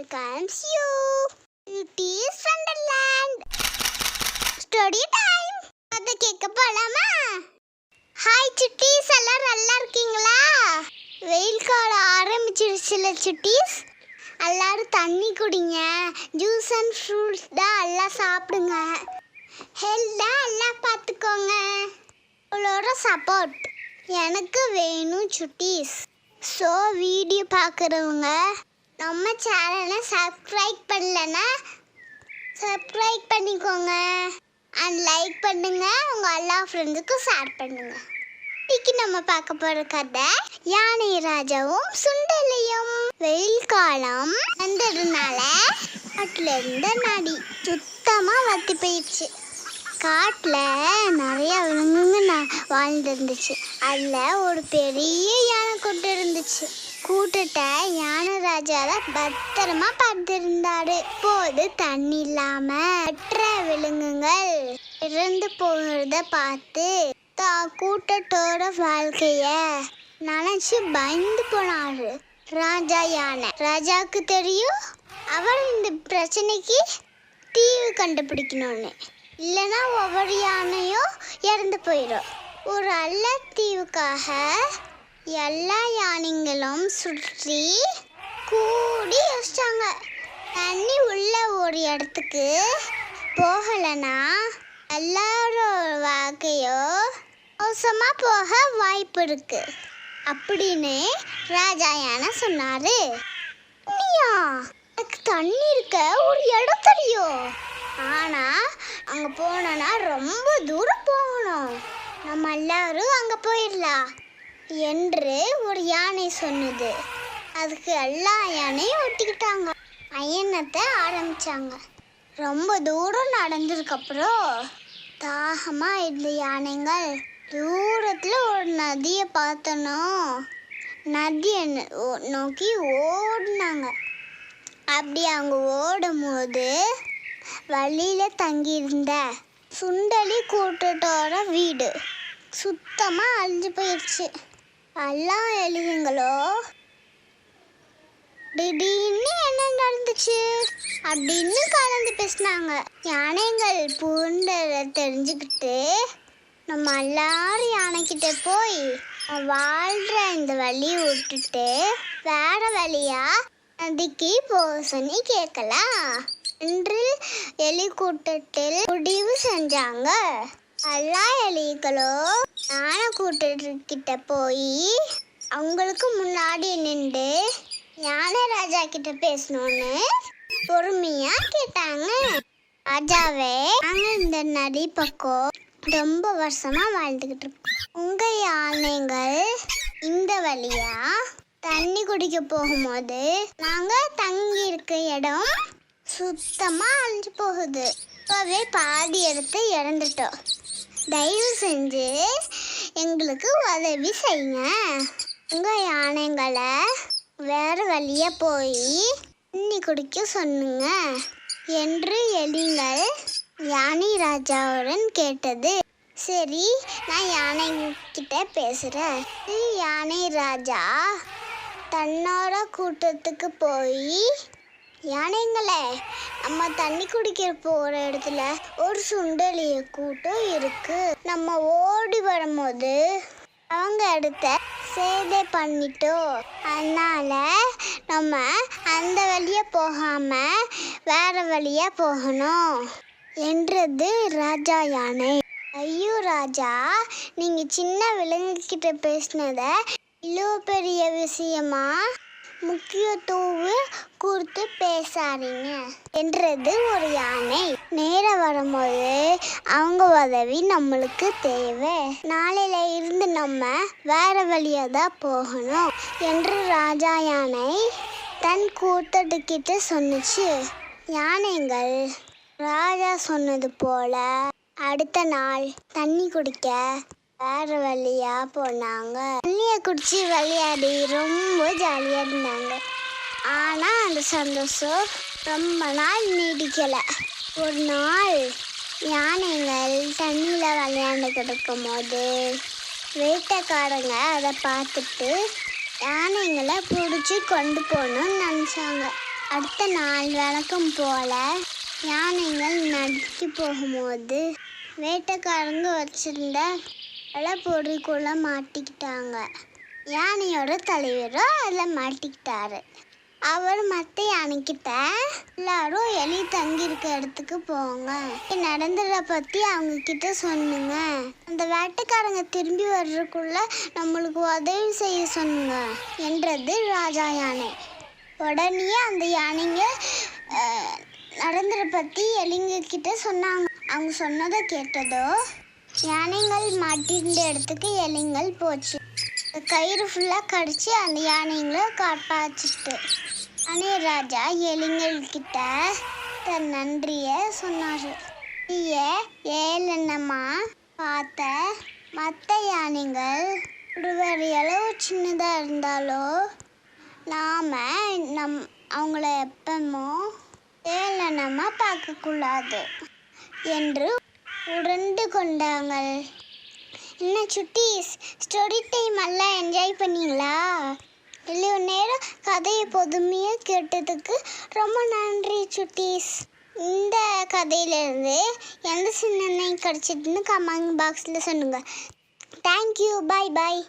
welcomes you. It is Wonderland. Story time. அதை கேட்க போலாமா ஹாய் சுட்டீஸ் எல்லாம் நல்லா இருக்கீங்களா வெயில் காலம் ஆரம்பிச்சிருச்சுல சுட்டீஸ் எல்லாரும் தண்ணி குடிங்க ஜூஸ் அண்ட் ஃப்ரூட்ஸ் தான் எல்லாம் சாப்பிடுங்க ஹெல்த்தாக எல்லாம் பார்த்துக்கோங்க உங்களோட சப்போர்ட் எனக்கு வேணும் சுட்டீஸ் ஸோ வீடியோ பார்க்குறவங்க நம்ம சேனலை சப்ஸ்கிரைப் பண்ணலன்னா சப்ஸ்கிரைப் பண்ணிக்கோங்க. அண்ட் லைக் பண்ணுங்க. உங்கள் எல்லா ஃப்ரெண்ட்ஸுக்கும் ஷேர் பண்ணுங்க. இன்னைக்கு நம்ம பார்க்க போகிற கதை யானை ராஜாவும் சுண்டலையும். வெயில் காலம் வந்ததுனால காட்டில் இருந்த நடி சுத்தமாக வத்தி போயிடுச்சு. காட்டில் நிறைய விலங்குங்க வாழ்ந்துருந்துச்சு. அதில் ஒரு பெரிய யானை கொண்டு இருந்துச்சு. கூட்டத்தை யானை ராஜால பத்திரமா பார்த்திருந்தாரு. போது தண்ணி இல்லாம மற்ற விலங்குகள் இறந்து போகிறத பார்த்து தா கூட்டத்தோட வாழ்க்கைய நினைச்சு பயந்து போனாரு. ராஜா யானை ராஜாவுக்கு தெரியும் அவர் இந்த பிரச்சனைக்கு தீவு கண்டுபிடிக்கணும்னு. இல்லைன்னா ஒவ்வொரு யானையும் இறந்து போயிடும் ஒரு அல்ல தீவுக்காக எல்லா யானைங்களும் சுற்றி கூடி யோசிச்சாங்க. தண்ணி உள்ள ஒரு இடத்துக்கு போகலைன்னா எல்லாரோட வாழ்க்கையோ மோசமாக போக வாய்ப்பு இருக்கு. அப்படின்னு ராஜா யானை சொன்னாரு. நீயா எனக்கு தண்ணி இருக்க ஒரு இடம் தெரியும். ஆனா அங்க போனோன்னா ரொம்ப தூரம் போகணும். நம்ம எல்லாரும் அங்க போயிடலாம். என்று ஒரு யானை சொன்னது. அதுக்கு எல்லா யானையும் ஒட்டிக்கிட்டாங்க. பயணத்தை ஆரம்பிச்சாங்க. ரொம்ப தூரம் நடந்ததுக்கப்புறம் தாகமா இருந்த யானைகள் தூரத்துல ஒரு நதியை பார்த்தனும் நதியை ஓ- நோக்கி ஓடினாங்க. அப்படி அவங்க ஓடும்போது வழியில் தங்கியிருந்த சுண்டலி கூட்டத்தோட வீடு சுத்தமாக அழிஞ்சு போயிடுச்சு எல்லா எழுதுங்களோ. திடீர்னு என்ன நடந்துச்சு? அப்படின்னு கலந்து பேசினாங்க. யானைகள் பூண்டதை தெரிஞ்சுக்கிட்டு நம்ம எல்லாரும் யானைக்கிட்ட போய் வாழ்ற இந்த வழி விட்டுட்டு வேற வழியா நதிக்கு போக சொல்லி கேட்கலாம். என்று எலி கூட்டத்தில் முடிவு செஞ்சாங்க. எல்லா எலிகளும் ஞான கூட்டத்துக்கிட்ட போய் அவங்களுக்கு முன்னாடி நின்று ஞான ராஜா கிட்ட பேசணும்னு பொறுமையா கேட்டாங்க. ராஜாவே நாங்க இந்த நதி பக்கம் ரொம்ப வருஷமா வாழ்ந்துகிட்டு இருக்கோம். உங்க யானைகள் இந்த வழியா தண்ணி குடிக்க போகும்போது நாங்க தங்கி இருக்க இடம் சுத்தமா அழிஞ்சு போகுது. இப்பவே பாதி இடத்த இறந்துட்டோம் தயவு செஞ்சு எங்களுக்கு உதவி செய்யுங்க. உங்கள் யானைங்களை வேறு வழியாக போய் தண்ணி குடிக்க சொன்னுங்க என்று எலிங்கள் யானை ராஜாவுடன் கேட்டது. சரி நான் யானை கிட்ட பேசுகிறேன் யானை ராஜா தன்னோட கூட்டத்துக்கு போய் யானைங்களே நம்ம தண்ணி குடிக்கிற போகிற இடத்துல ஒரு சுண்டலிய கூட்டம் இருக்கு. நம்ம ஓடி வரும்போது அவங்க இடத்த சேதை பண்ணிட்டோம் அதனால நம்ம அந்த வழியாக போகாம வேற வழியா போகணும் என்றது ராஜா யானை. ஐயோ ராஜா நீங்கள் சின்ன விலங்குகிட்ட பேசினத இவ்வளோ பெரிய விஷயமா? முக்கியத்துவம் கொடுத்து பேசாதீங்க என்றது ஒரு யானை. நேரம் வரும்போது அவங்க உதவி நம்மளுக்கு தேவை. நாளையில இருந்து நம்ம வேற வழியா தான் போகணும் என்று ராஜா யானை தன் கூட்டத்துக்கிட்ட சொன்னுச்சு. யானைகள் ராஜா சொன்னது போல அடுத்த நாள் தண்ணி குடிக்க வேற வழியா போனாங்க. தண்ணியை குடிச்சு விளையாடி ரொம்ப ஜாலியா இருந்தாங்க. ஆனா அந்த சந்தோஷம் ரொம்ப நாள் நீடிக்கல. ஒரு நாள் யானைகள் தண்ணியில கிடக்கும் போது வேட்டைக்காரங்க அதை பார்த்துட்டு யானைங்களை பிடிச்சி கொண்டு போகணும்னு நினச்சாங்க. அடுத்த நாள் விளக்கம் போல யானைகள் நடத்தி போகும்போது வேட்டைக்காரங்க வச்சிருந்த பொறிக்குள்ள மாட்டிக்கிட்டாங்க. யானையோட தலைவரும் அதில் மாட்டிக்கிட்டாரு. அவர் மற்ற யானைக்கிட்ட எல்லாரும் எலி தங்கியிருக்க இடத்துக்கு போங்க. நடந்ததை பற்றி அவங்க கிட்ட சொன்னுங்க அந்த வேட்டைக்காரங்க திரும்பி வர்றதுக்குள்ள நம்மளுக்கு உதவி செய்ய சொன்னுங்க என்றது ராஜா யானை. உடனே அந்த யானைங்க நடந்ததை பற்றி எலிங்க கிட்ட சொன்னாங்க. அவங்க சொன்னதை கேட்டதோ யானைகள் மாட்டிருந்த இடத்துக்கு எலிங்கள் போச்சு. கயிறு ஃபுல்லாக கடிச்சு அந்த யானைங்களை காப்பாச்சிட்டு அனே ராஜா எலிங்கள் கிட்ட தன் நன்றியை சொன்னார். நீய ஏளனமா பார்த்த மற்ற யானைகள் ஒருவர் அளவு சின்னதாக இருந்தாலோ நாம் நம் அவங்கள எப்பமோ ஏளனமாக பார்க்கக்கூடாது என்று உருண்டு கொண்டாங்கள். என்ன சுட்டீஸ் ஸ்டோரி டைம் எல்லாம் என்ஜாய் பண்ணீங்களா? இவ்வளோ நேரம் கதையை பொதுமையாக கேட்டதுக்கு ரொம்ப நன்றி சுட்டீஸ். இந்த கதையிலேருந்து எந்த சின்ன கிடைச்சிட்டுன்னு கமெண்ட் பாக்ஸில் சொல்லுங்கள் தேங்க்யூ பாய் பாய்